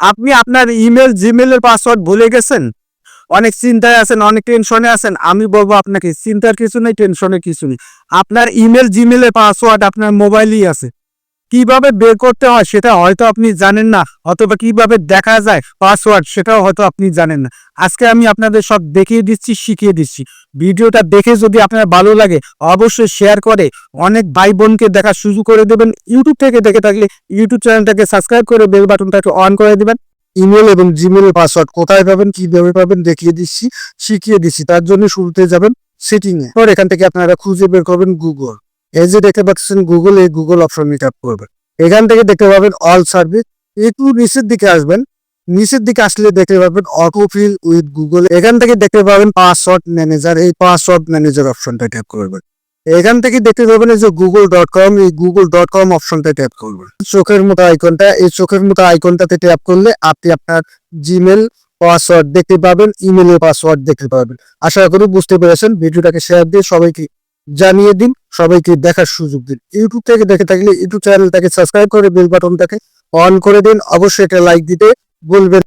আপনি আপনার email জিমেলের password ভুলে গেছেন? অনেক চিন্তায় আছেন, অনেক টেনশনে আছেন। আমি বলব আপনাকে, চিন্তার কিছু নেই টেনশনের কিছু নেই। আপনার ইমেল জিমেলের পাসওয়ার্ড আপনার মোবাইলেই আছে। কীভাবে বের করতে হয় সেটা হয়তো আপনি জানেন না, অথবা কীভাবে দেখা যায় পাসওয়ার্ড সেটাও হয়তো আপনি জানেন না। আজকে আমি আপনাদের সব দেখিয়ে দিচ্ছি, শিখিয়ে দিচ্ছি। ভিডিওটা দেখে যদি আপনার ভালো লাগে, অবশ্যই শেয়ার করে। অনেক ভাই বোনকে দেখা শুরু করে দেবেন। ইউটিউব থেকে দেখে থাকলে ইউটিউব চ্যানেলটাকে সাবস্ক্রাইব করে বেল বাটনটাকে অন করে দিবেন। ইমেল এবং জিমেল পাসওয়ার্ড কোথায় পাবেন, কীভাবে পাবেন দেখিয়ে দিচ্ছি, শিখিয়ে দিচ্ছি। তার জন্য শুরুতে যাবেন সেটিং এ পর এখান থেকে আপনারা খুঁজে বের করবেন গুগল এই যে দেখতে পাচ্ছেন গুগল এই গুগল অপশনে ট্যাপ করবেন এখান থেকে দেখতে পাবেন অল সার্ভিস একটু নিচের দিকে আসবেন। নিচের দিকে আসলে দেখতে পাবেন অটোফিল উইথ গুগল এখান থেকে দেখতে পাবেন পাসওয়ার্ড ম্যানেজার এই পাসওয়ার্ড ম্যানেজার অপশনটা ট্যাপ করবেন এখান থেকে দেখতে পাবেন যে গুগল ডট কম এই গুগল ডট কম অপশনটা ট্যাপ করবেন চোখের মতো আইকনটা এই চোখের মতো আইকনটাতে ট্যাপ করলে আপনি আপনার জিমেল পাসওয়ার্ড দেখতে পাবেন ইমেলের পাসওয়ার্ড দেখতে পাবেন। আশা করি বুঝতে পেরেছেন। ভিডিওটাকে শেয়ার দিয়ে সবাইকে জানিয়ে দিন, সবাইকে দেখার সুযোগ দিন। ইউটিউব থেকে দেখে থাকলে ইউটিউব চ্যানেলটাকে সাবস্ক্রাইব করে বেল বাটনটাকে অন করে দিন। অবশ্যই একটা লাইক দিতে বলবেন